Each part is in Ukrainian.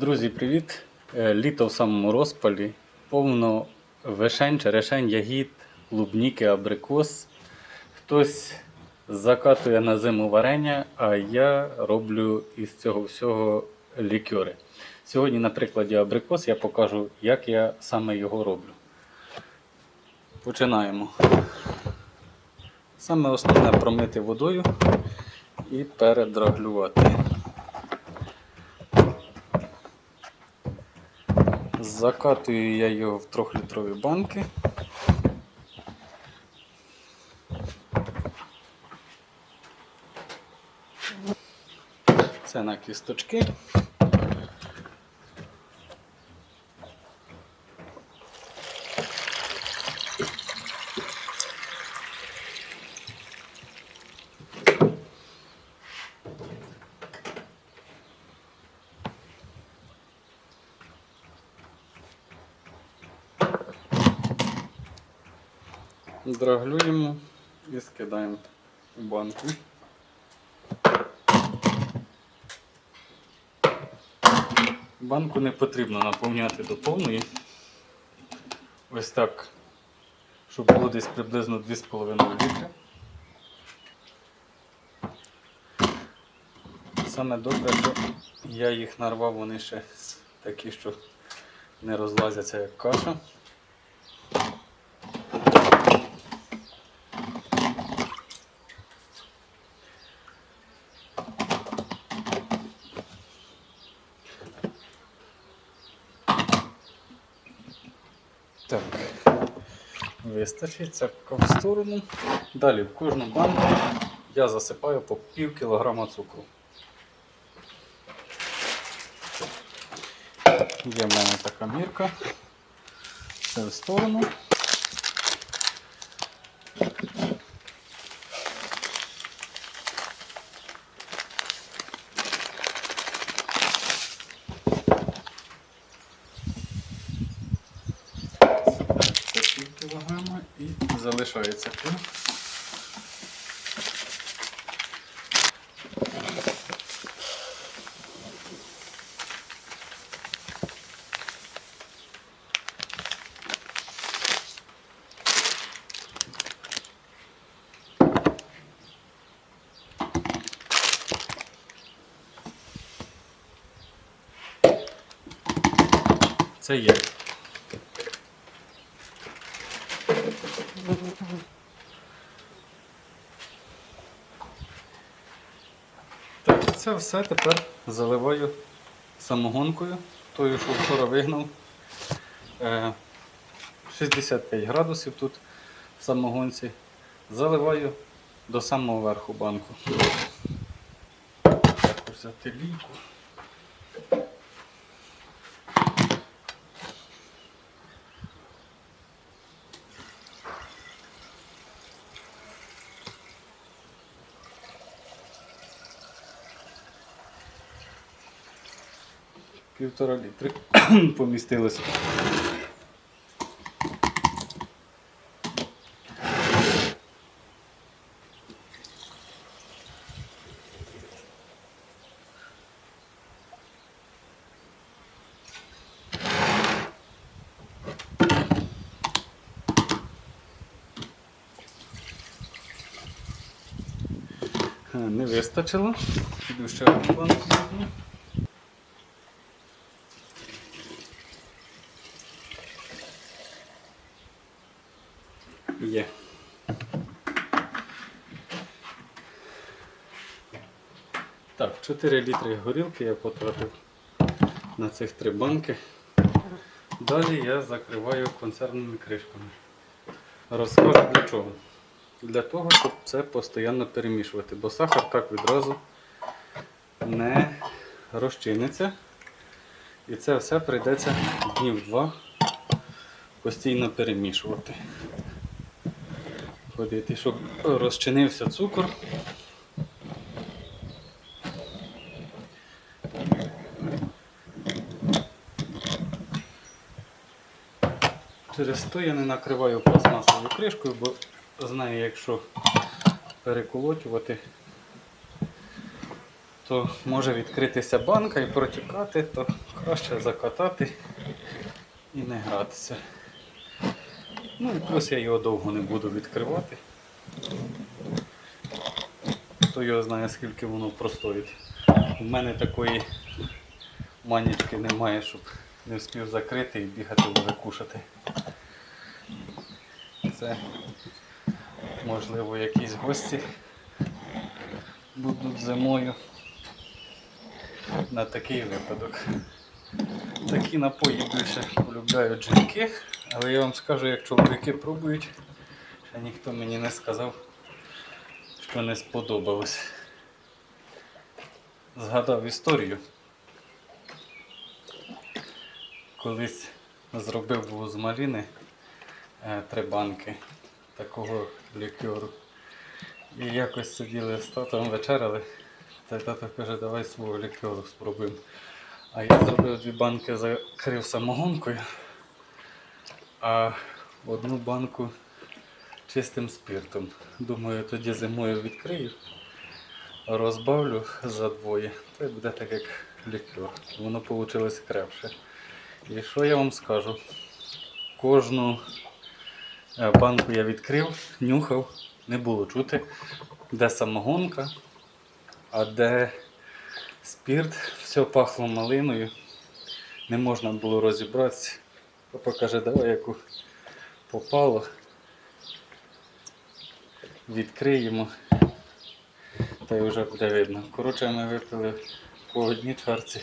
Друзі, привіт! Е, Літо в самому розпалі. Повно вишень, черешень, ягід, клубніки, абрикос. Хтось закатує на зиму варення, а я роблю із цього всього лікьори. Сьогодні, на прикладі абрикос, я покажу, як я саме його роблю. Починаємо. Саме основне промити водою і передраглювати. Закатую я його в трьохлітрові банки. Це на кісточки. Драглюємо і скидаємо в банку. Банку не потрібно наповняти до повної. Ось так, щоб було десь приблизно 2,5 літри. Саме добре, що я їх нарвав, вони ще такі, що не розлазяться як каша. Так, вистачить це в сторону. Далі в кожну банку я засипаю по пів кілограма цукру. Є в мене така мірка. Це в сторону. Це пів кілограма і залишається. Це є. Так, це все тепер заливаю самогонкою, тою, що вчора вигнав. Е, 65 градусів тут в самогонці. Заливаю до самого верху банку. Так, взяти лійку. Півтора літри помістилося. Е, Не вистачило. Піду ще одну банку візьму. Є. Так, 4 літри горілки я потратив на цих три банки. Далі я закриваю консервними кришками. Розкажу для чого. Для того, щоб це постійно перемішувати, бо сахар так відразу не розчиниться. І це все прийдеться днів два постійно перемішувати. Ходити, щоб розчинився цукор. Через то я не накриваю пластмасовою кришкою, бо знаю, якщо переколотювати, то може відкритися банка і протікати, то краще закатати і не гратися. Ну і плюс я його довго не буду відкривати. Хто його знає, скільки воно простоїть. У мене такої манічки немає, щоб не встиг закрити і бігати вже кушати. Це можливо якісь гості будуть зимою на такий випадок. Такі напої більше полюбляють жінки, але я вам скажу, як чоловіки пробують, ще ніхто мені не сказав, що не сподобалось. Згадав історію. Колись зробив був з маліни три банки такого лікеру. І якось сиділи з татом вечеряли. Та тато каже, давай свого лікеру спробуємо. А я зробив дві банки, закрив самогонкою, а одну банку чистим спиртом. Думаю, тоді зимою відкрию, розбавлю за двоє, то й буде так як лікер. Воно вийшло крепше. І що я вам скажу? Кожну е, банку я відкрив, нюхав, не було чути, де самогонка, а де спірт, все пахло малиною, не можна було розібратися. Папа каже, давай яку попало. Відкриємо. Та й вже буде видно. Коротше, ми випили по одній чарці,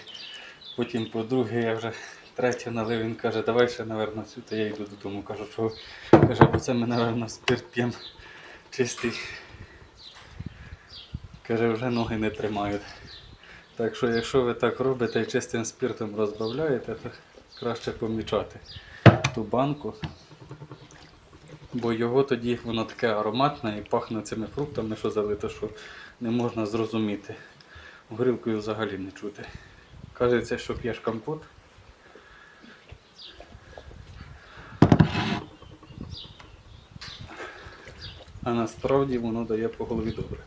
потім по другій я вже третю налив. Він каже, давай ще, напевно, цю, та я йду додому. Кажу, що каже, бо це ми, напевно, спирт п'ємо чистий. Каже, вже ноги не тримають. Так що, якщо ви так робите і чистим спиртом розбавляєте, то краще помічати ту банку. Бо його тоді воно таке ароматне і пахне цими фруктами, що залито, що не можна зрозуміти. Горілкою взагалі не чути. Кажеться, що п'єш компот. А насправді воно дає по голові добре.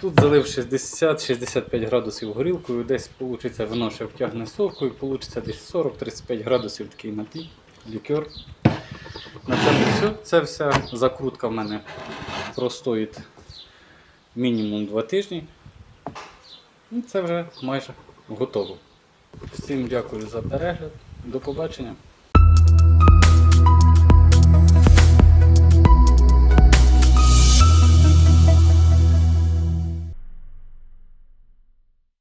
Тут залив 60-65 градусів горілкою, десь вийде вино ще втягне соку і вийде десь 40-35 градусів такий напій, лікер. На цьому все. Це вся закрутка в мене простоїть мінімум 2 тижні. І це вже майже готово. Всім дякую за перегляд. До побачення.